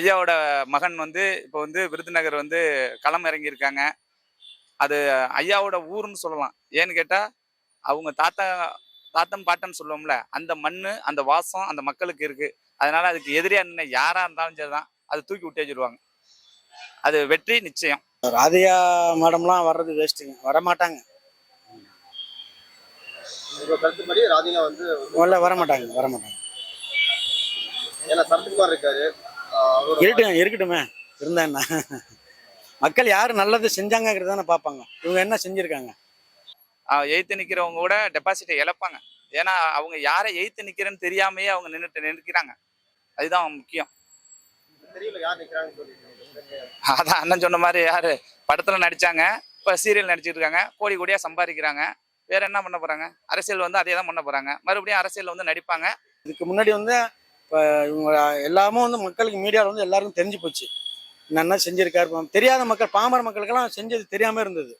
ஐயாவோட மகன் வந்து இப்போ வந்து விருதுநகர் வந்து களம் இறங்கியிருக்காங்க. அது ஐயாவோட ஊர்னு சொல்லலாம். ஏன்னு கேட்டால் அவங்க தாத்தா தாத்தன் பாட்டன் சொல்லுவோம்ல அந்த மண் அந்த வாசம் அந்த மக்களுக்கு இருக்கு. அதனால அதுக்கு எதிரியா நின்ன யாரா இருந்தாலும் சரிதான். அது தூக்கி விட்டு வச்சிருவாங்க. அது வெற்றி நிச்சயம். ராதிகா மேடம்லாம் வர்றது வேஸ்ட்டுங்க வரமாட்டாங்க. வரமாட்டாங்க வரமாட்டாங்க. ஏன்னா சரத்குமார் இருக்காரு. இருக்கட்டும் இருக்கட்டுமே. இருந்தா என்ன மக்கள் யார் நல்லது செஞ்சாங்கிறது தானே பார்ப்பாங்க. இவங்க என்ன செஞ்சுருக்காங்க? எய்த்து நிற்கிறவங்க கூட டெபாசிட்டை இழப்பாங்க. ஏன்னா அவங்க யாரை எய்த்து நிற்கிறேன்னு தெரியாமையே அவங்க நின்றுட்டு நிற்கிறாங்க அதுதான் முக்கியம். அதான் அண்ணன் சொன்ன மாதிரி யாரு? படத்துல நடிச்சாங்க. இப்போ சீரியல் நடிச்சிட்டு இருக்காங்க. கோடி கோடியா சம்பாதிக்கிறாங்க. வேற என்ன பண்ண போறாங்க? அரசியல் வந்து அதே தான் பண்ண போறாங்க. மறுபடியும் அரசியல் வந்து நடிப்பாங்க. இதுக்கு முன்னாடி வந்து இப்போ இவங்க எல்லாமே வந்து மக்களுக்கு மீடியாவில் வந்து எல்லாருக்கும் தெரிஞ்சு போச்சு. என்னென்ன செஞ்சுருக்காரு தெரியாத மக்கள் பாமர மக்களுக்கெல்லாம் செஞ்சது தெரியாமல் இருந்தது.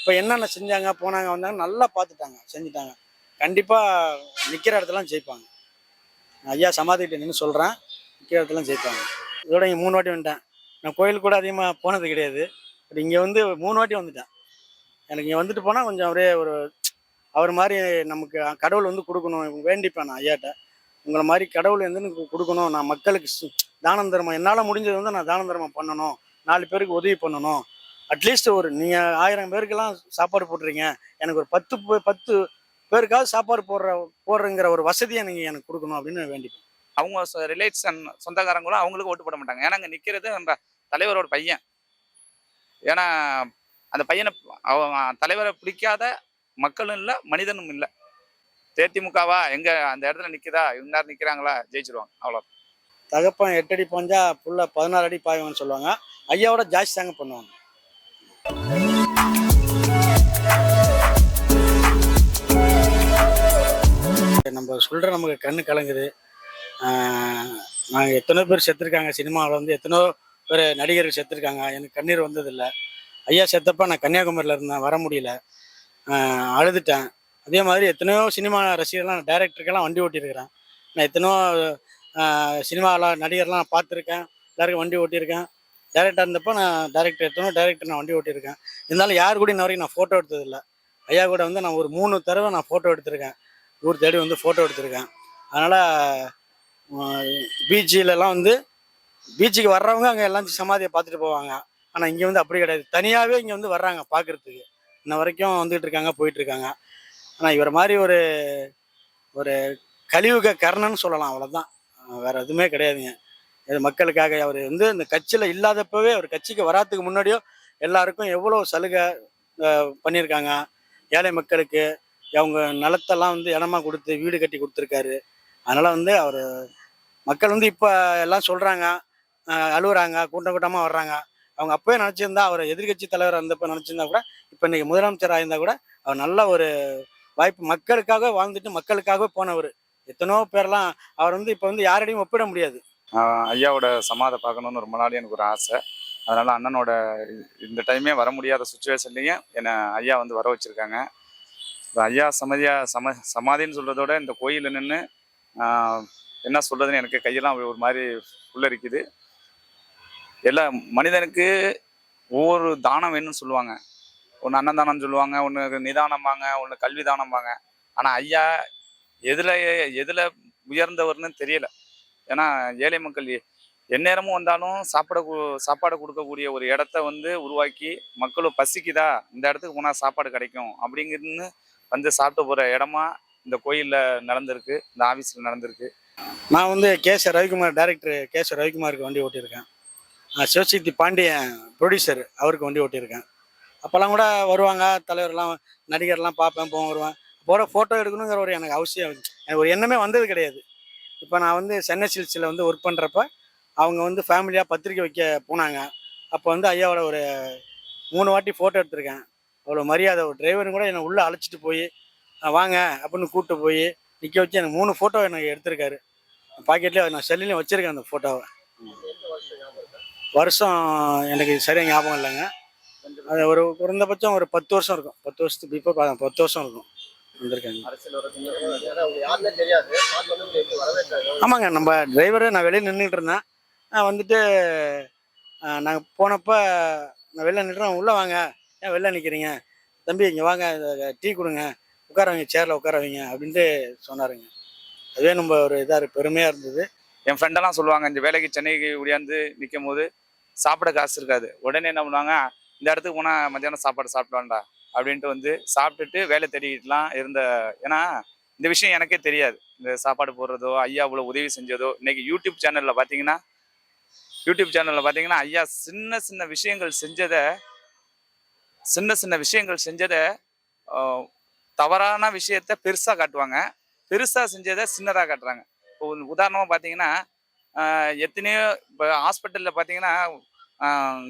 இப்போ என்னென்ன செஞ்சாங்க போனாங்க வந்தாங்க நல்லா பார்த்துட்டாங்க செஞ்சுட்டாங்க. கண்டிப்பாக நிற்கிற இடத்துலாம் ஜெயிப்பாங்க. நான் ஐயா சமாதிக்கிட்ட நின்று சொல்கிறேன் நிற்கிற இடத்துலாம் ஜெயிப்பாங்க. இதோட இங்கே மூணு வாட்டி வந்துட்டேன். நான் கோயிலுக்கு கூட அதிகமாக போனது கிடையாது. பட் இங்கே வந்து மூணு வாட்டி வந்துட்டேன். எனக்கு இங்கே வந்துட்டு போனால் கொஞ்சம் அப்படியே ஒரு அவர் மாதிரி நமக்கு கடவுள் வந்து கொடுக்கணும் வேண்டிப்பேன் நான் ஐயாட்ட. உங்களை மாதிரி கடவுள் வந்து எனக்கு கொடுக்கணும். நான் மக்களுக்கு தானம் தர்மம் என்னால் முடிஞ்சது வந்து நான் தானம் தர்மம் பண்ணணும். நாலு பேருக்கு உதவி பண்ணணும். அட்லீஸ்ட் ஒரு நீங்கள் ஆயிரம் பேருக்கெல்லாம் சாப்பாடு போட்டுறீங்க. எனக்கு ஒரு பத்து பத்து பேருக்காவது சாப்பாடு போடுற போடுறங்கிற ஒரு வசதியை நீங்கள் எனக்கு கொடுக்கணும் அப்படின்னு வேண்டிப்பேன். அவங்க ரிலேஷன் சொந்தக்காரங்களும் அவங்களுக்கு ஓட்டு போட மாட்டாங்க. ஏன்னா அங்கே நிற்கிறது நம்ம தலைவரோட பையன். ஏன்னா அந்த பையனை அவன் தலைவரை பிடிக்காத மக்களும் இல்லை மனிதனும் இல்லை. தேதிமுகவா? எங்க அந்த இடத்துல நிக்குதா? இவங்க யார் நிக்கிறாங்களா? ஜெயிச்சிருவாங்க. அவ்வளோ தகப்பன் எட்டு அடி பாஞ்சா புள்ள பதினாறு அடி பாய்வான்னு சொல்லுவாங்க. ஐயாவோட ஜாஸ்தி தாங்க பண்ணுவாங்க. நம்ம சொல்கிற நமக்கு கண்ணு கலங்குது. நாங்கள் எத்தனோ பேர் செத்துருக்காங்க சினிமாவில் வந்து. எத்தனோ பேர் நடிகர்கள் செத்துருக்காங்க. எனக்கு கண்ணீர் வந்ததில்லை. ஐயா செத்தப்ப நான் கன்னியாகுமரியில் இருந்தேன். வர முடியல. அழுதுட்டேன். அதே மாதிரி எத்தனையோ சினிமா ரசிகர்லாம் டைரக்டருக்கெல்லாம் வண்டி ஓட்டியிருக்கிறேன் நான் எத்தனையோ சினிமாவில் நடிகர்லாம் நான் பார்த்துருக்கேன். எல்லாருக்கும் வண்டி ஓட்டியிருக்கேன். டேரக்டாக இருந்தப்போ நான் டேரக்டர் எத்தனோ டேரக்டர் நான் வண்டி ஓட்டியிருக்கேன். இருந்தாலும் யார் கூட இன்ன வரைக்கும் நான் ஃபோட்டோ எடுத்ததில்லை. ஐயா கூட வந்து நான் ஒரு மூணு தடவை நான் ஃபோட்டோ எடுத்திருக்கேன். ஊர் தேடி வந்து ஃபோட்டோ எடுத்திருக்கேன். அதனால் பீச்சிலலாம் வந்து பீச்சுக்கு வர்றவங்க அங்கே எல்லாம் சமாதியை பார்த்துட்டு போவாங்க. ஆனால் இங்கே வந்து அப்படி கிடையாது. தனியாகவே இங்கே வந்து வர்றாங்க பார்க்குறதுக்கு இன்ன வரைக்கும் வந்துகிட்டு இருக்காங்க போயிட்டுருக்காங்க ஆனால் இவரை மாதிரி ஒரு ஒரு கழிவுக கர்ணன்னு சொல்லலாம் அவ்வளோதான் வேற எதுவுமே கிடையாதுங்க. இது மக்களுக்காக அவர் வந்து இந்த கட்சியில் இல்லாதப்பவே அவர் கட்சிக்கு வராதுக்கு முன்னாடியோ எல்லாருக்கும் எவ்வளோ சலுகை பண்ணியிருக்காங்க. ஏழை மக்களுக்கு அவங்க நிலத்தெல்லாம் வந்து இடமா கொடுத்து வீடு கட்டி கொடுத்துருக்காரு. அதனால் வந்து அவர் மக்கள் வந்து இப்போ எல்லாம் சொல்கிறாங்க அழுகுறாங்க கூட்டம் கூட்டமாக வர்றாங்க. அவங்க அப்போயே நினச்சிருந்தா அவர் எதிர்க்கட்சி தலைவர் இருந்தப்போ நினச்சிருந்தா கூட இப்போ இன்னைக்கு முதலமைச்சர் ஆயிருந்தா கூட அவர் நல்ல ஒரு வாய்ப்பு மக்களுக்காக வாழ்ந்துட்டு மக்களுக்காகவே போனவர். எத்தனோ பேர்லாம் அவர் வந்து இப்போ வந்து யாரையும் ஒப்பிட முடியாது. ஐயாவோட சமாதை பார்க்கணுன்னு ரொம்ப நாள் எனக்கு ஒரு ஆசை. அதனால அண்ணனோட இந்த டைமே வர முடியாத சுச்சுவேஷன்லையும் என்னை ஐயா வந்து வர வச்சுருக்காங்க. இப்போ ஐயா சமதியா சம சமாதின்னு சொல்கிறதோட இந்த கோயிலில் நின்று என்ன சொல்கிறதுன்னு எனக்கு கையெல்லாம் ஒரு மாதிரி உள்ளரிக்குது எல்லா மனிதனுக்கு ஒவ்வொரு தானம் வேணும்னு சொல்லுவாங்க. ஒன்று அன்னதானம் சொல்லுவாங்க ஒன்று நிதானம்பாங்க ஒன்று கல்வி தானம்பாங்க ஆனால் ஐயா எதில் எதில் உயர்ந்தவர்னு தெரியல. ஏன்னா ஏழை மக்கள் எந்நேரமும் வந்தாலும் சாப்பிட கு- சாப்பாடு கொடுக்கக்கூடிய ஒரு இடத்த வந்து உருவாக்கி மக்களும் பசிக்குதா? இந்த இடத்துக்கு போனால் சாப்பாடு கிடைக்கும் அப்படிங்கிறது வந்து சாப்பிட்டு போகிற இடமா இந்த கோயிலில் நடந்திருக்கு இந்த ஆஃபீஸில் நடந்திருக்கு. நான் வந்து K S Ravikumar director K S ரவிக்குமாருக்கு வண்டி ஓட்டியிருக்கேன். சிவசக்தி பாண்டியன் ப்ரொடியூசர் அவருக்கு வண்டி ஓட்டியிருக்கேன். அப்போல்லாம் கூட வருவாங்க தலைவர்லாம் நடிகர்லாம் பார்ப்பேன் போவேன் வருவேன். போகிற ஃபோட்டோ எடுக்கணுங்கிற ஒரு எனக்கு அவசியம் எனக்கு ஒரு எண்ணமே வந்தது கிடையாது. இப்போ நான் வந்து சென்னை சில்ஸில் வந்து ஒர்க் பண்ணுறப்ப அவங்க வந்து ஃபேமிலியாக பத்திரிக்கை வைக்க போனாங்க. அப்போ வந்து ஐயாவோட ஒரு மூணு வாட்டி ஃபோட்டோ எடுத்திருக்கேன். அவ்வளோ மரியாதை ஒரு டிரைவரும் கூட என்னை உள்ளே அழைச்சிட்டு போய் வாங்க அப்படின்னு கூப்பிட்டு போய் நிற்க வச்சு எனக்கு மூணு ஃபோட்டோ எனக்கு எடுத்திருக்காரு. பாக்கெட்லேயே நான் செல்லுலேயும் வச்சுருக்கேன் அந்த ஃபோட்டோவை வருஷம் எனக்கு சரியாக ஞாபகம் இல்லைங்க. அது ஒரு குறைந்தபட்சம் ஒரு பத்து வருஷம் இருக்கும். பத்து வருஷத்துக்கு இப்போ பத்து வருஷம் இருக்கும். வந்திருக்காங்க தெரியாது ஆமாங்க நம்ம டிரைவரு நான் வெளியே நின்றுட்டு இருந்தேன். வந்துட்டு நாங்கள் போனப்போ நான் வெளில நிற்கிறோம் உள்ளே வாங்க. ஏன் வெளில நிற்கிறீங்க தம்பி இங்கே வாங்க. டீ கொடுங்க. உட்கார வைங்க சேரில் உட்கார வைங்க அப்படின்ட்டு சொன்னாருங்க. அதுவே நம்ம ஒரு இதாக பெருமையாக இருந்தது. என் ஃப்ரெண்டெல்லாம் சொல்லுவாங்க இந்த வேலைக்கு சென்னைக்கு ஒடியாந்து நிற்கும் போது சாப்பிட காசு இருக்காது. உடனே என்ன பண்ணுவாங்க இந்த இடத்துக்கு போனால் மத்தியானம் சாப்பாடு சாப்பிடலாம்டா அப்படின்ட்டு வந்து சாப்பிட்டுட்டு வேலை தேடிக்கிட்டுலாம் இருந்த ஏன்னா இந்த விஷயம் எனக்கே தெரியாது. இந்த சாப்பாடு போடுறதோ ஐயா இவ்வளோ உதவி செஞ்சதோ இன்னைக்கு யூடியூப் சேனலில் பார்த்தீங்கன்னா யூடியூப் சேனலில் பார்த்தீங்கன்னா ஐயா சின்ன சின்ன விஷயங்கள் செஞ்சதை சின்ன சின்ன விஷயங்கள் செஞ்சதை தவறான விஷயத்த பெருசாக காட்டுவாங்க. பெருசாக செஞ்சதை சின்னதாக காட்டுறாங்க. இப்போ உதாரணமாக பார்த்தீங்கன்னா எத்தனையோ இப்போ ஹாஸ்பிட்டலில் பார்த்தீங்கன்னா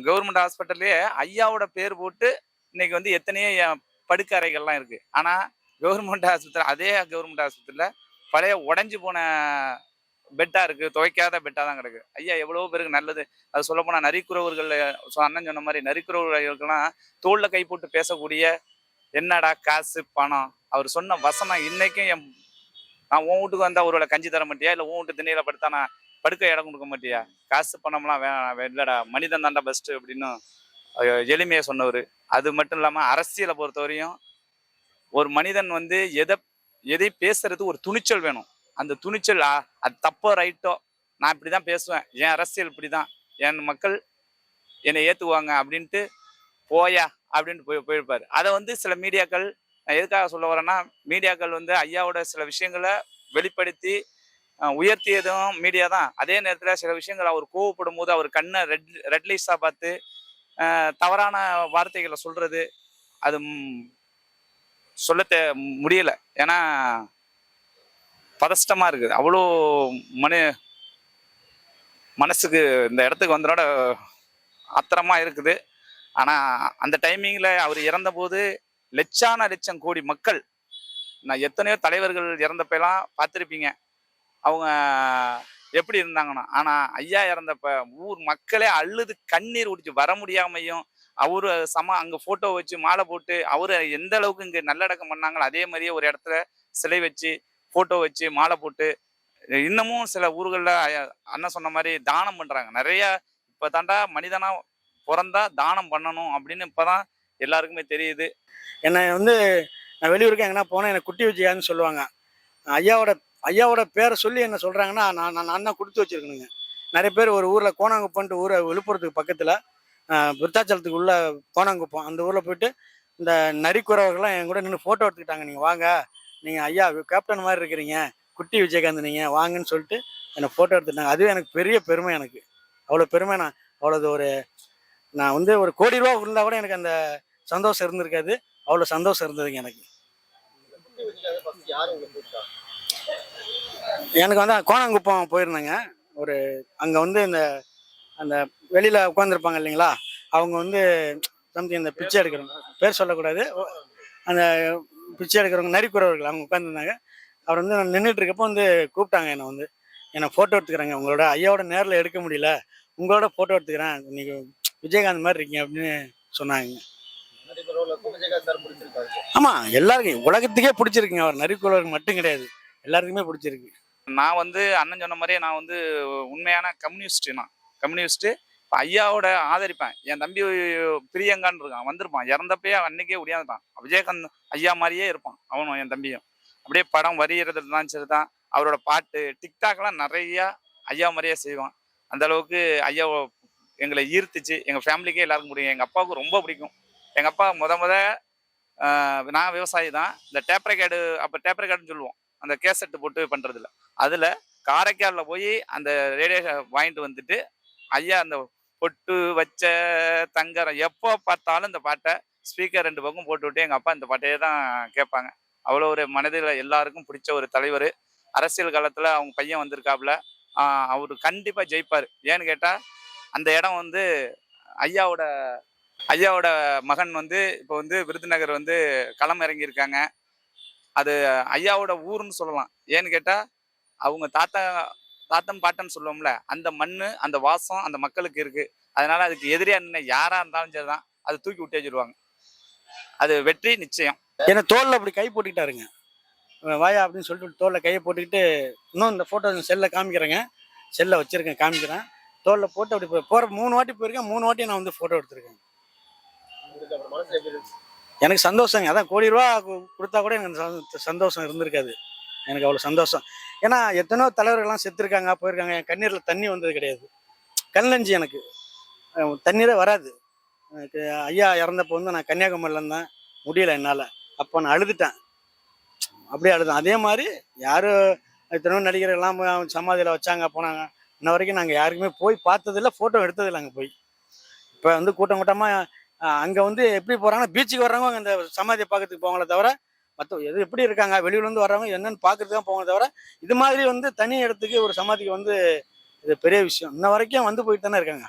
கவர்மெண்ட் ஹாஸ்பிட்டல்லையே ஐயாவோட பேர் போட்டு இன்னைக்கு வந்து எத்தனையோ எ- படுக்கை அறைகள்லாம் இருக்குது ஆனால் கவர்மெண்ட் ஆஸ்பத்திரி அதே கவர்மெண்ட் ஆஸ்பத்திரியில் பழைய உடஞ்சி போன பெட்டாக இருக்குது துவைக்காத பெட்டாக தான் கிடக்கு. ஐயா எவ்வளோ பேருக்கு நல்லது. அது சொல்லப்போனால் நரிக்குறவர்கள் சொ- அண்ணன் சொன்ன மாதிரி நரிக்குறவர்களுக்கெல்லாம் தோளில் கை போட்டு பேசக்கூடிய என்னடா காசு பணம்? அவர் சொன்ன வசனம் இன்னைக்கும் என் நான் உன் வீட்டுக்கு வந்தா ஒருவேளை கஞ்சி தர மாட்டியா? இல்லை உன் வீட்டு திண்ணையில படுத்தா நான் படுக்க இடம் கொடுக்க மாட்டியா? காசு பணம்லாம் வேணாம் இல்லைடா இல்லடா மனிதன் தாண்டா பெஸ்ட்டு அப்படின்னு எளிமையை சொன்னவர். அது மட்டும் இல்லாமல் அரசியலை பொறுத்தவரையும் ஒரு மனிதன் வந்து எதை எதை பேசுறது ஒரு துணிச்சல் வேணும். அந்த துணிச்சல் அது தப்போ ரைட்டோ நான் இப்படி தான் பேசுவேன். என் அரசியல் இப்படி தான் என் மக்கள் என்னை ஏற்றுக்குவாங்க அப்படின்ட்டு போயா அப்படின்ட்டு போய் போயிருப்பார். அதை வந்து சில மீடியாக்கள் நான் எதுக்காக சொல்ல வரேன்னா மீடியாக்கள் வந்து ஐயாவோட சில விஷயங்களை வெளிப்படுத்தி உயர்த்தியதும் மீடியா தான். அதே நேரத்தில் சில விஷயங்கள் அவர் கோவப்படும் போது அவர் கண்ணை ரெட் ரெட்லிஸ்டாக பார்த்து தவறான வார்த்தைகளை சொல்கிறது அது சொல்ல தே முடியலை. ஏன்னா பதஷ்டமாக இருக்குது. அவ்வளோ மனு மனசுக்கு இந்த இடத்துக்கு வந்தனோட ஆத்திரமாக இருக்குது. ஆனால் அந்த டைமிங்கில் அவர் இறந்தபோது லட்சான லட்சம் கோடி மக்கள் நான் எத்தனையோ தலைவர்கள் இறந்தப்பெல்லாம் பார்த்துருப்பீங்க. அவங்க எப்படி இருந்தாங்கன்னா ஆனால் ஐயா இறந்தப்ப ஊர் மக்களே அழுது கண்ணீர் குடிச்சு வர முடியாமையும் அவரு சம அங்கே ஃபோட்டோ வச்சு மாலை போட்டு அவரு எந்த அளவுக்கு இங்கே நல்லடக்கம் பண்ணாங்களோ அதே மாதிரியே ஒரு இடத்துல சிலை வச்சு ஃபோட்டோ வச்சு மாலை போட்டு இன்னமும் சில ஊர்களில் அண்ணன் சொன்ன மாதிரி தானம் பண்ணுறாங்க நிறைய இப்போ தாண்டா மனிதனாக பிறந்தா தானம் பண்ணணும் அப்படின்னு இப்போ தான் எல்லாருக்குமே தெரியுது. என்னை வந்து நான் வெளியூருக்கு எங்கன்னா போனால் எனக்கு குட்டி விஜயான்னு சொல்லுவாங்க. ஐயாவோட ஐயாவோட பேரை சொல்லி என்ன சொல்கிறாங்கன்னா நான் நான் தான் கொடுத்து வச்சிருக்கணுங்க. நிறைய பேர் ஒரு ஊரில் கோணாங்குப்பன்ட்டு ஊரை விழுப்புரத்துக்கு பக்கத்தில் விருத்தாச்சலத்துக்கு உள்ள கோணாங்குப்பம். அந்த ஊரில் போயிட்டு இந்த நரிக்குறவர்கள்லாம் என் கூட நின்று ஃபோட்டோ எடுத்துக்கிட்டாங்க. நீங்கள் வாங்க. நீங்கள் ஐயா கேப்டன் மாதிரி இருக்கிறீங்க. குட்டி விஜயகாந்த் நீங்கள் வாங்கன்னு சொல்லிட்டு என்னை ஃபோட்டோ எடுத்துட்டாங்க. அதுவே எனக்கு பெரிய பெருமை எனக்கு. அவ்வளோ பெருமை நான் அவ்வளோது ஒரு நான் வந்து ஒரு கோடி ரூபா இருந்தால் கூட எனக்கு அந்த சந்தோஷம் இருந்திருக்காது. அவ்வளோ சந்தோஷம் இருந்ததுங்க எனக்கு. எனக்கு வந்து கோணாங்குப்பம் போயிருந்தேங்க. ஒரு அங்கே வந்து இந்த அந்த வெளியில் உட்காந்துருப்பாங்க இல்லைங்களா? அவங்க வந்து சம்திங் இந்த பிச்சை எடுக்கிறவங்க பேர் சொல்லக்கூடாது. அந்த பிச்சை எடுக்கிறவங்க நரிக்குறவர்கள் அவங்க உட்காந்துருந்தாங்க அவர் வந்து நான் நின்றுட்டு இருக்கப்போ வந்து கூப்பிட்டாங்க என்னை வந்து. என்னை ஃபோட்டோ எடுத்துக்கிறாங்க. உங்களோட ஐயாவோட நேரில் எடுக்க முடியல. உங்களோட ஃபோட்டோ எடுத்துக்கிறேன். நீங்கள் விஜயகாந்த் மாதிரி இருக்கீங்க அப்படின்னு சொன்னாங்க. ஆமாம் எல்லாருக்கும் உலகத்துக்கே பிடிச்சிருக்குங்க. அவர் நரிக்குறவருக்கு மட்டும் கிடையாது. எல்லாருக்குமே பிடிச்சிருக்கு. நான் வந்து அண்ணன் சொன்ன மாதிரியே நான் வந்து உண்மையான கம்யூனிஸ்ட் நான். கம்யூனிஸ்ட்டு இப்போ ஐயாவோட ஆதரிப்பேன். என் தம்பி பிரியங்கான்னு இருக்கான் வந்திருப்பான். இறந்தப்பயே அன்னைக்கே ஒடியாந்துட்டான். விஜயகாந்த் ஐயா மாதிரியே இருப்பான் அவனும் என் தம்பியும். அப்படியே படம் வரைகிறதுல தான் சரி தான் அவரோட பாட்டு டிக்டாக்லாம் நிறையா ஐயா மாதிரியே செய்வான். அந்த அளவுக்கு ஐயா எங்களை ஈர்த்துச்சு. எங்கள் ஃபேமிலிக்கே எல்லாருக்கும் பிடிக்கும். எங்கள் அப்பாவுக்கு ரொம்ப பிடிக்கும். எங்கள் அப்பா முத முத நான் விவசாயி தான். இந்த டேப் அப்போ டேப் சொல்லுவோம். அந்த கேசட்டு போட்டு பண்ணுறதில்ல அதில் காரைக்காலில் போய் அந்த ரேடியேஷன் வாங்கிட்டு வந்துட்டு ஐயா அந்த பொட்டு வச்ச தங்கரம் எப்போ பார்த்தாலும் இந்த பாட்டை ஸ்பீக்கர் ரெண்டு பக்கம் போட்டு விட்டு எங்கள் அப்பா இந்த பாட்டையே தான் கேட்பாங்க. அவ்வளோ ஒரு மனதில் எல்லாருக்கும் பிடிச்ச ஒரு தலைவர். அரசியல் காலத்தில் அவங்க பையன் வந்திருக்காப்புல அவர் கண்டிப்பாக ஜெயிப்பார். ஏன்னு கேட்டால் அந்த இடம் வந்து ஐயாவோட ஐயாவோட மகன் வந்து இப்போ வந்து விருதுநகர் வந்து களம் இறங்கியிருக்காங்க. அது ஐயாவோட ஊர்னு சொல்லலாம். ஏன்னு கேட்டால் அவங்க தாத்தா தாத்தம் பாட்டன்னு சொல்லுவோம்ல அந்த மண்ணு அந்த வாசம் அந்த மக்களுக்கு இருக்கு. அதனால அதுக்கு எதிரியாக நின்று யாராக இருந்தாலும் சரி தான் அதை தூக்கி விட்டு வச்சிருவாங்க. அது வெற்றி நிச்சயம். ஏன்னா தோலில் அப்படி கை போட்டுக்கிட்டாருங்க. வாயா அப்படின்னு சொல்லிட்டு தோலில் கையை போட்டுக்கிட்டு இன்னும் இந்த ஃபோட்டோ செல்லில் காமிக்கிறேங்க. செல்லில் வச்சுருக்கேன் காமிக்கிறேன். தோலில் போட்டு அப்படி போய் போகிற மூணு வாட்டி போயிருக்கேன் மூணு வாட்டி நான் வந்து ஃபோட்டோ எடுத்திருக்கேன். எனக்கு சந்தோஷங்க. அதான் கோடி ரூபா கொடுத்தா கூட எனக்கு சந்தோஷம் இருந்திருக்காது. எனக்கு அவ்வளோ சந்தோஷம். ஏன்னா எத்தனையோ தலைவர்கள்லாம் செத்துருக்காங்க போயிருக்காங்க. என் கண்ணீரில் தண்ணி வந்தது கிடையாது. கல்லஞ்சி எனக்கு. தண்ணீரே வராது. எனக்கு ஐயா இறந்தப்போ வந்து நான் கன்னியாகுமரியில் இருந்தேன். முடியல என்னால். அப்போ நான் அழுதுட்டேன். அப்படியே அழுதேன். அதே மாதிரி யார் எத்தனையோ நடிகர்கள்லாம் சமாதியில் வச்சாங்க போனாங்க. இன்ன வரைக்கும் நாங்கள் யாருக்குமே போய் பார்த்ததில்ல ஃபோட்டோ எடுத்ததில்லை அங்கே போய். இப்போ வந்து கூட்டம் கூட்டமாக அங்கே வந்து எப்படி போகிறாங்கன்னா பீச்சுக்கு வர்றவங்க அந்த சமாதியை பார்க்கறதுக்கு போவாங்களே தவிர மற்ற எது எப்படி இருக்காங்க வெளியூர்லேருந்து வர்றவங்க என்னன்னு பார்க்கறதுக்கு தான் போவாங்க தவிர இது மாதிரி வந்து தனி இடத்துக்கு ஒரு சமாதிக்கு வந்து இது பெரிய விஷயம். இன்ன வரைக்கும் வந்து போயிட்டு தானே இருக்காங்க.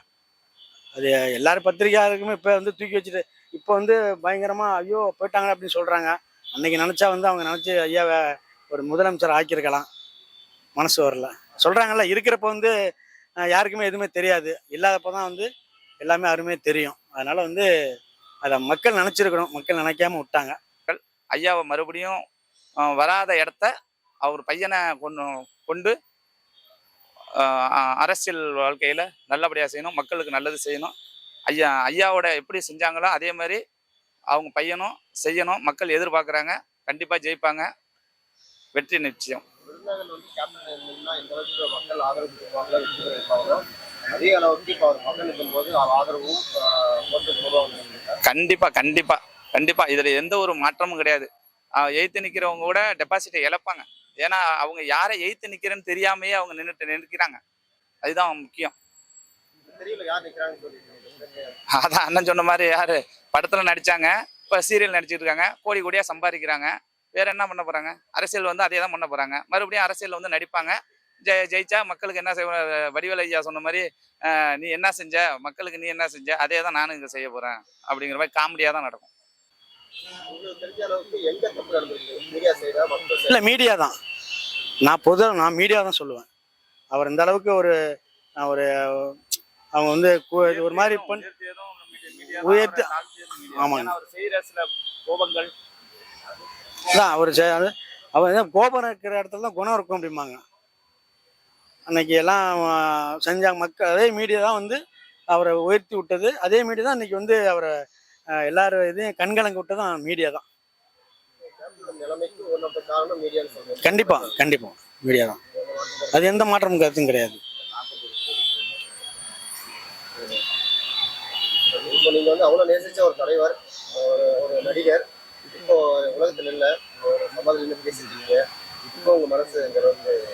அது எல்லாரும் பத்திரிகையாளருக்குமே இப்போ வந்து தூக்கி வச்சுட்டு இப்போ வந்து பயங்கரமாக ஐயோ போயிட்டாங்க அப்படின்னு சொல்கிறாங்க அன்னைக்கு நினச்சா வந்து அவங்க நினச்சி ஐயாவை ஒரு முதலமைச்சர் ஆக்கியிருக்கலாம். மனசு வரல. சொல்கிறாங்கல்ல இருக்கிறப்ப வந்து யாருக்குமே எதுவுமே தெரியாது. இல்லாதப்போ தான் வந்து எல்லாமே அருமையாக தெரியும். அதனால வந்து அதை மக்கள் நினச்சிருக்கணும். மக்கள் நினைக்காம விட்டாங்க. ஐயாவை மறுபடியும் வராத இடத்த அவர் பையனை கொண்டு கொண்டு அரசியல் வாழ்க்கையில் நல்லபடியாக செய்யணும். மக்களுக்கு நல்லது செய்யணும். ஐயா ஐயாவோட எப்படி செஞ்சாங்களோ அதே மாதிரி அவங்க பையனும் செய்யணும். மக்கள் எதிர்பார்க்குறாங்க. கண்டிப்பாக ஜெயிப்பாங்க. வெற்றி நிச்சயம். விருதுநகர் வந்து கேப்டன் இருந்தீங்கன்னா இந்த அளவுக்கு மக்கள் ஆதரவு அதே அளவுக்கு இப்போ அவர் இருக்கும்போது அவர் ஆதரவும் கண்டிப்பாக கண்டிப்பாக கண்டிப்பாக இதில் எந்த ஒரு மாற்றமும் கிடையாது. எய்த்து நிற்கிறவங்க கூட டெபாசிட்டை இழப்பாங்க. ஏன்னா அவங்க யாரை எய்த்து நிற்கிறேன்னு தெரியாமையே அவங்க நின்றுட்டு நிற்கிறாங்க. அதுதான் முக்கியம். அதான் அண்ணன் சொன்ன மாதிரி யாரு? படத்துல நடிச்சாங்க. இப்போ சீரியல் நடிச்சிட்டு இருக்காங்க. கோடி கோடியா சம்பாதிக்கிறாங்க. வேற என்ன பண்ண போறாங்க? அரசியல் வந்து அதே தான் பண்ண போறாங்க. மறுபடியும் அரசியல் வந்து நடிப்பாங்க. ஜெய ஜெயிச்சா மக்களுக்கு என்ன செய்வ வடிவேல் ஐயா சொன்ன மாதிரி நீ என்ன செஞ்ச மக்களுக்கு நீ என்ன செஞ்ச அதே தான் நானும் இங்கே செய்ய போகிறேன் அப்படிங்கிற மாதிரி காமெடியாக தான் நடக்கும். தெரிஞ்ச அளவுக்கு இல்லை மீடியா தான். நான் பொதுவாக நான் மீடியா தான் சொல்லுவேன். அவர் இந்த அளவுக்கு ஒரு ஒரு அவங்க வந்து ஒரு மாதிரி பண் ஆமாங்க. அவர் கோபங்கள் அவர் அவர் கோபம் இருக்கிற இடத்துல தான் குணம் இருக்கும் அப்படிம்பாங்க. அன்னைக்கு எல்லாம் செஞ்சாங்க. மக்கள் அதே மீடியா தான் வந்து அவரை உயர்த்தி விட்டது. அதே மீடியா தான் அன்னைக்கு வந்து அவரை ஆஹ், எல்லாரும் இதையும் கண்கலங்க விட்டதும் மீடியா தான். இந்த கண்டிப்பாக கண்டிப்பா கண்டிப்பா. மீடியா தான். அது எந்த மாற்றமும் கருத்தும் கிடையாது. இப்போ நீங்க வந்து அவ்வளவு நேசிச்ச ஒரு தலைவர் ஒரு நடிகர் இப்போ உலகத்துல இல்ல ஒரு சமாதியில்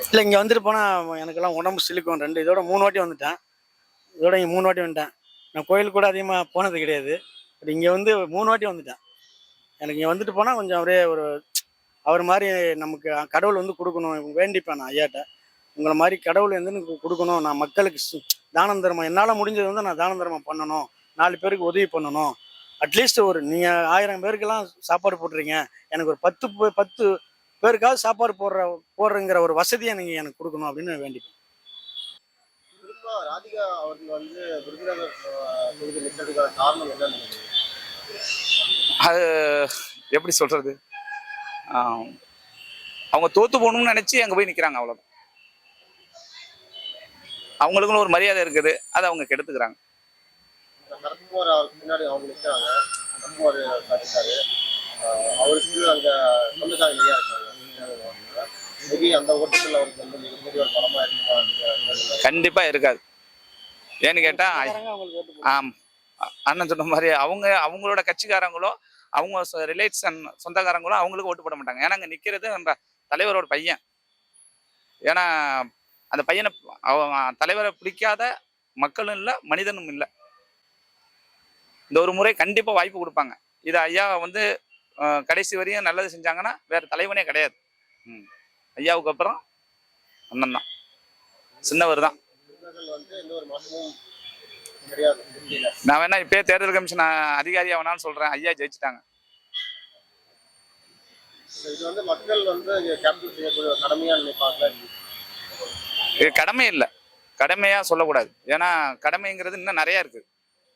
இல்லை இங்கே வந்துட்டு போனால் எனக்கெல்லாம் உடம்பு சிலுக்கும். ரெண்டு இதோட மூணு வாட்டி வந்துட்டேன். இதோட இங்கே மூணு வாட்டி வந்துட்டேன். நான் கோயிலுக்கு கூட அதிகமாக போனது கிடையாது. பட் இங்கே வந்து மூணு வாட்டி வந்துட்டேன். எனக்கு இங்கே வந்துட்டு போனால் கொஞ்சம் அப்படியே ஒரு அவர் மாதிரி நமக்கு கடவுள் வந்து கொடுக்கணும் வேண்டிப்பேன் நான் ஐயாட்ட. உங்களை மாதிரி கடவுள் வந்து எனக்கு கொடுக்கணும். நான் மக்களுக்கு தானம் தர்மம். என்னால் முடிஞ்சது வந்து நான் தானம் தர்மம் பண்ணணும். நாலு பேருக்கு உதவி பண்ணணும். அட்லீஸ்ட் ஒரு நீங்கள் ஆயிரம் பேருக்கெல்லாம் சாப்பாடு போட்டுறீங்க எனக்கு ஒரு பத்து பத்து பேருக்காவது சாப்பாடு போடுற போடுறங்கிற ஒரு வசதியை நீங்கள் எனக்கு கொடுக்கணும் அப்படின்னு வேண்டிப்பேன் ராதிகா அவர்கள் வந்து விருதுநகர் காரணம் என்னன்னு? அது எப்படி சொல்றது? ஆம். அவங்க தோத்து போகணும்னு நினைச்சு அங்க போய் நிக்கிறாங்க அவ்வளவுதான். அவங்களுக்குன்னு ஒரு மரியாதை இருக்குது அதை அவங்க கெடுத்துக்கிறாங்க. அவருக்கு பின்னாடி அவங்க நிற்கிறாங்க சரத்குமார் காட்டிட்டாரு அஹ், அவருக்கு அங்க சொந்தக்கார நிறையா இருக்காங்க மேபி அந்த ஓட்டத்தில் அவருக்கு வந்து மிகப்பெரிய ஒரு பலமா இருக்கு கண்டிப்பா இருக்காது. ஏன்னு கேட்டா ஆம். அண்ணன் சொன்ன மாதிரி அவங்க அவங்களோட கட்சிக்காரங்களோ அவங்க ரிலேஷன் சொந்தக்காரங்களோ அவங்களுக்கு ஓட்டு போட மாட்டாங்க. ஏன்னா அங்க நிக்கிறது அந்த தலைவரோட பையன். ஏன்னா அந்த பையனை அவங்க தலைவரை பிடிக்காத மக்களும் இல்லை மனிதனும் இல்லை. இந்த ஒரு முறை கண்டிப்பா வாய்ப்பு கொடுப்பாங்க. இது ஐயா வந்து கடைசி வரையும் நல்லது செஞ்சாங்கன்னா வேற தலைவனே கிடையாது. ம். ஐயாவுக்கு அப்புறம் அண்ணன் தான். சின்னவர் தான். நான் வேணா இப்பயே தேர்தல் கமிஷன் அதிகாரியா வேணாலும் சொல்றேன். ஐயா ஜெயிச்சிட்டாங்க. இது வந்து மக்கள் வந்து கடமையா இது கடமை இல்லை. கடமையா சொல்லக்கூடாது. ஏன்னா கடமைங்கிறது இன்னும் நிறைய இருக்கு.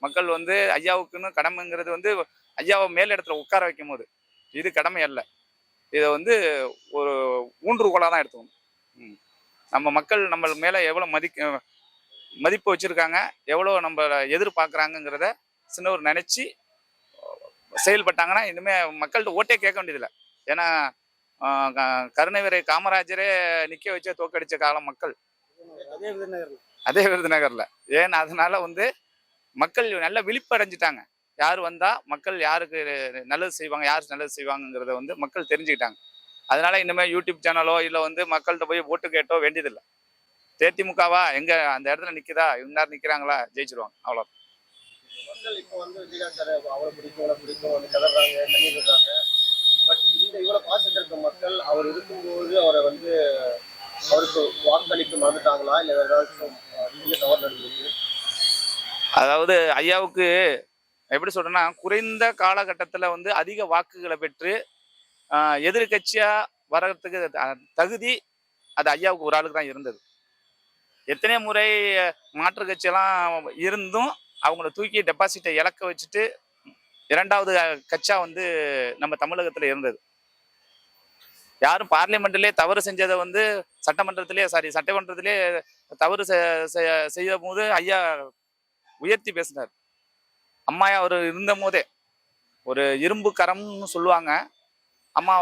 மக்கள் வந்து ஐயாவுக்குன்னு கடமைங்கிறது வந்து ஐயாவை மேல் இடத்துல உட்கார வைக்கும் போது இது கடமை அல்ல. இதை வந்து ஒரு ஊன்றுகோலாக தான் எடுத்துக்கணும். ம். நம்ம மக்கள் நம்ம மேல எவ்வளவு மதிக்க மதிப்பு வச்சுருக்காங்க எவ்வளோ நம்ம எதிர்பார்க்குறாங்கங்கிறத சின்னவர் நினச்சி செயல்பட்டாங்கன்னா இனிமேல் மக்கள்கிட்ட ஓட்டே கேட்க வேண்டியதில்லை. ஏன்னா ஆஹ் க- கருணை காமராஜரே நிற்க வச்சே தோக்கடிச்ச காலம் மக்கள். அதே விருதுநகர்ல. அதே விருதுநகர்ல. ஏன்னா அதனால வந்து மக்கள் நல்ல விழிப்படைஞ்சிட்டாங்க. யார் வந்தா மக்கள் யாருக்கு நல்லது செய்வாங்க யார் நல்லது செய்வாங்கங்கிறத வந்து மக்கள் தெரிஞ்சுக்கிட்டாங்க. அதனால இனிமே யூடியூப் சேனலோ இல்லை வந்து மக்கள்கிட்ட போய் ஓட்டு கேட்டோ வேண்டியதில்லை. தேதிமுகவா எங்க அந்த இடத்துல நிக்குதா? இன்னார் நிக்கிறாங்களா? ஜெயிச்சிருவாங்க. அவ்வளோ மக்கள் அவரை இருக்கும்போது அவரை வந்து அவருக்கு வாக்களிக்க மறந்துட்டாங்களா? இல்லை ஏதாச்சும் அதாவது ஐயாவுக்கு எப்படி சொல்றேன்னா குறைந்த காலகட்டத்தில் வந்து அதிக வாக்குகளை பெற்று எதிர்கட்சியாக வர்றதுக்கு தகுதி அது ஐயாவுக்கு ஒரு ஆளுக்கு தான் இருந்தது. எத்தனை முறை மாற்று கட்சியெல்லாம் இருந்தும் அவங்கள தூக்கி டெபாசிட்டை இழக்க வச்சுட்டு இரண்டாவது கட்சா வந்து நம்ம தமிழகத்தில் இருந்தது. யாரும் பார்லிமெண்ட்லேயே தவறு செஞ்சதை வந்து சட்டமன்றத்திலே சாரி சட்டமன்றத்திலே தவறு செய்யும் செய்த போது ஐயா உயர்த்தி பேசினார். அம்மா அவர் இருந்த போதே ஒரு இரும்பு கரம்னு சொல்லுவாங்க அம்மா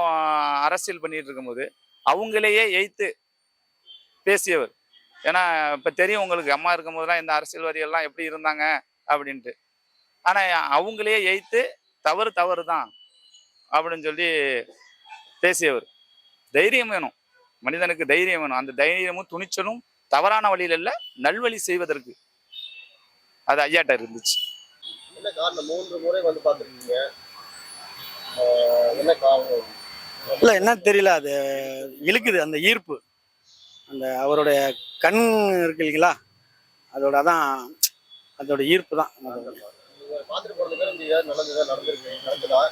அரசியல் பண்ணிட்டு இருக்கும்போது அவங்களையே எய்த்து பேசியவர். ஏன்னா இப்போ தெரியும் உங்களுக்கு அம்மா இருக்கும் போதெல்லாம் இந்த அரசியல்வாதிகள்லாம் எப்படி இருந்தாங்க அப்படின்ட்டு. ஆனால் அவங்களையே எய்த்து தவறு தவறு தான் அப்படின்னு சொல்லி பேசியவர். தைரியம் வேணும். மனிதனுக்கு தைரியம் வேணும். அந்த தைரியமும் துணிச்சலும் தவறான வழியில் இல்லை நல்வழி செய்வதற்கு. அது ஐயாட்ட இருந்துச்சு. என்ன காரணம் மூன்று முறை வந்து பார்த்துருக்கீங்க. என்ன காரணம் இல்லை என்ன தெரியல அது இழுக்குது அந்த ஈர்ப்பு. அந்த அவருடைய கண் இருக்கு இல்லைங்களா? அதோட அதான் அதோட ஈர்ப்பு தான். பார்த்துட்டு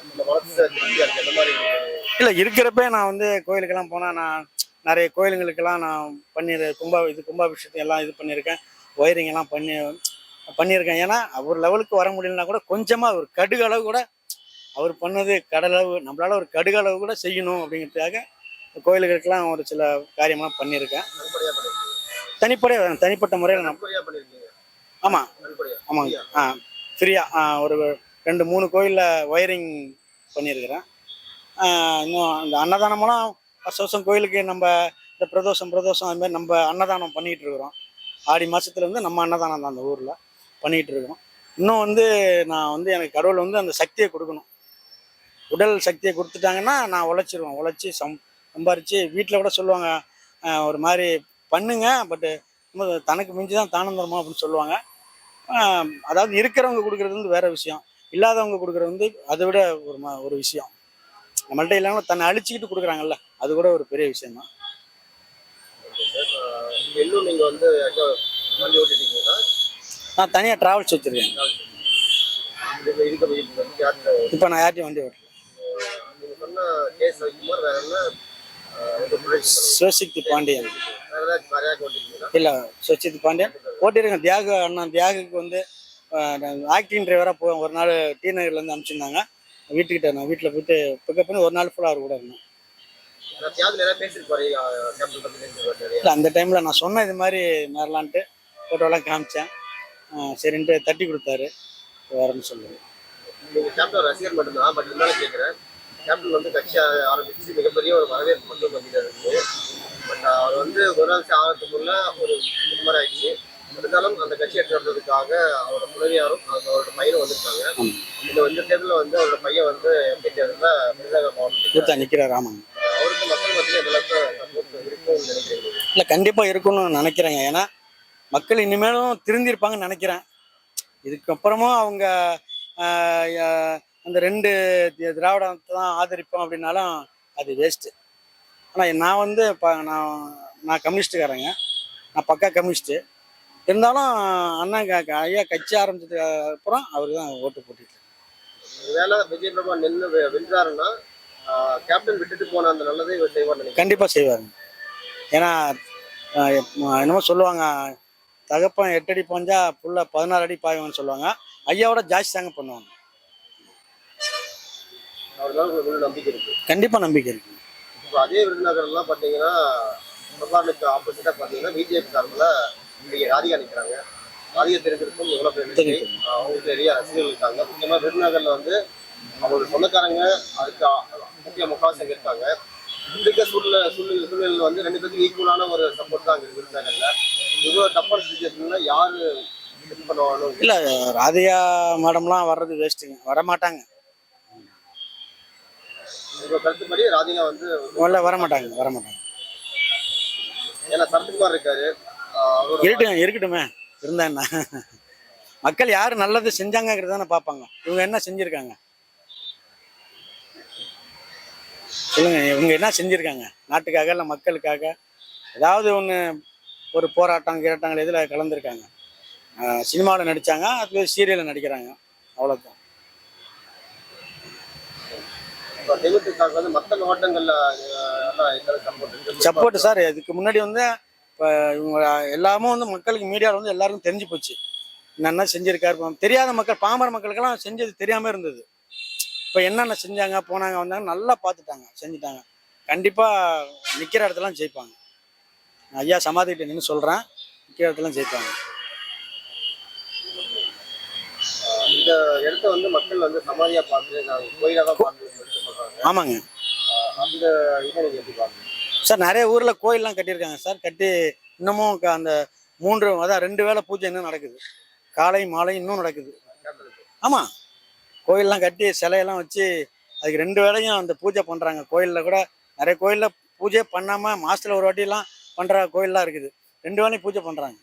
இந்த மாதிரி இல்லை இருக்கிறப்ப நான் வந்து கோயிலுக்கெல்லாம் போனால் நான் நிறைய கோயிலுங்களுக்கெல்லாம் நான் பண்ணிடு கும்பா இது கும்பாபிஷேகத்தை எல்லாம் இது பண்ணியிருக்கேன் ஒயரிங் எல்லாம் பண்ணி பண்ணியிருக்கேன். ஏன்னா அவர் லெவலுக்கு வர முடியலனா கூட கொஞ்சமாக ஒரு கடுகளவு கூட அவர் பண்ணது கடலளவு நம்மளால ஒரு கடுகளவு கூட செய்யணும் அப்படிங்கிறதுக்காக கோயிலுகளுக்கெல்லாம் ஒரு சில காரியம்லாம் பண்ணியிருக்கேன். தனிப்படையாக தனிப்பட்ட முறையில் நான் ஆமாம் ஆமாங்க ஆ ஃப்ரீயாக ஒரு ரெண்டு மூணு கோயிலில் ஒயரிங் பண்ணியிருக்கிறேன். இன்னும் இந்த அன்னதானமெல்லாம் வருஷம் வருஷம் கோயிலுக்கு நம்ம இந்த பிரதோஷம் பிரதோஷம் அது மாதிரி நம்ம அன்னதானம் பண்ணிகிட்டு இருக்கிறோம். ஆடி மாசத்துல இருந்து நம்ம அன்னதானம் தான் அந்த ஊரில். பண்ணிகிட்டு இருக்கிறோம் இன்னும் வந்து நான் வந்து எனக்கு கடவுள் வந்து அந்த சக்தியை கொடுக்கணும். உடல் சக்தியை கொடுத்துட்டாங்கன்னா நான் உழைச்சிருவேன். உழைச்சி சம் சம்பாரித்து வீட்டில் கூட சொல்லுவாங்க ஒரு மாதிரி பண்ணுங்க பட்டு தனக்கு மிஞ்சி தான் தானம் தரணும் அப்படின்னு சொல்லுவாங்க. அதாவது இருக்கிறவங்க கொடுக்குறது வந்து வேற விஷயம். இல்லாதவங்க கொடுக்குறது வந்து அதை விட ஒரு ம ஒரு விஷயம். நம்மள்ட்ட இல்லாமல் தன்னை அழிச்சிக்கிட்டு கொடுக்குறாங்கல்ல அது கூட ஒரு பெரிய விஷயம் தான் இன்னும் வந்து வண்டி ஓட்டிட்டீங்கன்னா நான் தனியாக ட்ராவல்ஸ் வச்சுருக்கேன். இப்போ நான் யார்ட்டையும் வண்டி ஓட்டல. சிவசக்தி பாண்டியன். இல்லை சிவசக்தி பாண்டியன். ஓட்டியிருக்கேன். தியாக அண்ணா தியாகுக்கு வந்து ஆக்டிங் டிரைவராக போவேன் ஒரு நாள் டி நகர்லேருந்து அனுப்பிச்சிருந்தாங்க. வீட்டுக்கிட்ட நான் வீட்டில் போயிட்டு பிக்கப் பண்ணி ஒரு நாள் ஃபுல்லாக அவர் கூட இருந்தேன். இல்லை அந்த டைமில் நான் சொன்னேன் இது மாதிரி மாறலான்ட்டு ஃபோட்டோலாம் காமிச்சேன். சரின்ட்டு தட்டி கொடுத்தாரு. வரேன்னு சொல்லுவேன் நீங்க கேப்டன் ரசிகர் மட்டும்தான் பட் இருந்தாலும் கேட்குறேன் கேப்டன் வந்து கட்சி ஆ- ஆரம்பிச்சு மிகப்பெரிய ஒரு வரவேற்பு மட்டும் பண்ணிட்டு பட் அவர் வந்து ஒரு நாள் ஆகிறதுக்குள்ள ஒரு மாதிரி ஆயிடுச்சு இருந்தாலும் அந்த கட்சி எடுத்து வந்ததுக்காக அவரோட துணைவியாரும் அவரோட பையனும் வந்திருக்காங்க. இந்த வந்து தேர்தலில் வந்து அவரோட பையன் வந்து எம்பி தேர்தலில் விருதுநகர் மாவட்டத்துக்கு கூத்தா நிற்கிறார் ஆமாங்க அவருக்கு மக்கள் மத்தியில் சப்போர்ட் இருக்கும்னு நினைக்கிறீங்க இல்லை கண்டிப்பாக இருக்கும்னு நினைக்கிறேங்க. ஏன்னா மக்கள் இனிமேலும் திருந்திருப்பாங்கன்னு நினைக்கிறேன். இதுக்கப்புறமும் அவங்க அந்த ரெண்டு திராவிடத்தை தான் ஆதரிப்போம் அப்படின்னாலும் அது வேஸ்ட்டு ஆனால் நான் வந்து இப்போ நான் நான் கம்யூனிஸ்ட்டுக்காரங்க நான் பக்கா கம்யூனிஸ்ட்டு. இருந்தாலும் க- ஐயா கட்சி ஆரம்பிச்சதுக்கு அப்புறம் அவருக்கு தான் ஓட்டு போட்டுட்டு வேலை விஜய் பிரபா நின்று வென்றாருன்னா கேப்டன் விட்டுட்டு போன அந்த நல்லதை இவர் செய்வார் கண்டிப்பாக செய்வாருங்க. ஏன்னா என்னமோ சொல்லுவாங்க தகப்பன் எட்டு அடி பாஞ்சா புள்ள பதினாறு அடி பாய்வான்னு சொல்லுவாங்க. ஐயாவோட ஜாஸ்தி தாங்க பண்ணுவாங்க. கண்டிப்பாக நம்பிக்கை இருக்கு. இப்போ அதே விருதுநகர்லாம் பார்த்தீங்கன்னா பிரபாகருக்கு ஆப்போசிட்டாக பார்த்தீங்கன்னா பிஜேபி சார்பில் இங்க ராதிகா நிக்கிறாங்க. ராதிகா தெரிஞ்சிருக்கும் எவ்வளவு பேர். அவங்களுக்கு நிறைய ரசிகர்கள் இருக்காங்க. முக்கியமா விருதுநகர்ல வந்து அவங்களோட சொந்தக்காரங்க அதுக்கு முக்கிய முக்காவாசி இருக்காங்க. இருக்க சூழ்நிலை சூழ்நிலை சூழ்நிலை வந்து ரெண்டு பேருக்கு ஈக்குவலான ஒரு சப்போர்ட் தான் அங்க இருக்கு விருதுநகர்ல இவ்வளவு டஃப்பான சுச்சுவேஷன்ல யாரு இல்லை ராதிகா மேடம்லாம் வர்றது வேஸ்ட்டுங்க வரமாட்டாங்க. கருத்துப்படி ராதிகா வந்து முதல்ல வரமாட்டாங்க வரமாட்டாங்க. ஏன்னா சரத்குமார் இருக்காரு. இருக்கட்டும் இருக்கட்டுமே. இருந்தா என்ன? மக்கள் யார் நல்லது செஞ்சாங்கிறது தானே பார்ப்பாங்க. இவங்க என்ன செஞ்சுருக்காங்க? சொல்லுங்க இவங்க என்ன செஞ்சுருக்காங்க? நாட்டுக்காக இல்லை மக்களுக்காக? ஏதாவது ஒன்று ஒரு போராட்டம் கீராட்டங்கள் இதில் கலந்துருக்காங்க? சினிமாவில் நடித்தாங்க அது சீரியலில் நடிக்கிறாங்க. அவ்வளோதான் சப்போர்ட் சார் இதுக்கு முன்னாடி வந்து இப்போ இவங்க எல்லாமே வந்து மக்களுக்கு மீடியாவில் வந்து எல்லாருக்கும் தெரிஞ்சு போச்சு. என்னென்ன செஞ்சிருக்காரு தெரியாத மக்கள் பாமர மக்களுக்கெல்லாம் செஞ்சது தெரியாமல் இருந்தது. இப்போ என்னென்ன செஞ்சாங்க போனாங்க வந்தாங்க நல்லா பார்த்துட்டாங்க செஞ்சுட்டாங்க. கண்டிப்பாக நிற்கிற இடத்துலாம் ஜெயிப்பாங்க. நான் ஐயா சமாதிக்கிட்ட நின்று சொல்கிறேன் நிற்கிற இடத்துலாம் ஜெயிப்பாங்க. இந்த இடத்த வந்து மக்கள் வந்து பார்த்து தான் ஆமாங்க. அந்த இதை எப்படி சார் நிறைய ஊரில் கோயிலெலாம் கட்டியிருக்காங்க சார். கட்டி இன்னமும் அந்த மூன்று அதான் ரெண்டு வேளை பூஜை இன்னும் நடக்குது. காலை மாலை இன்னும் நடக்குது. ஆமாம் கோயிலெலாம் கட்டி சிலையெல்லாம் வச்சு அதுக்கு ரெண்டு வேளையும் அந்த பூஜை பண்ணுறாங்க கோயிலில் கூட நிறைய கோயிலில் பூஜை பண்ணாமல் மாதத்தில் ஒரு வாட்டிலாம் பண்ணுற கோயிலெலாம் இருக்குது. ரெண்டு வேளையும் பூஜை பண்ணுறாங்க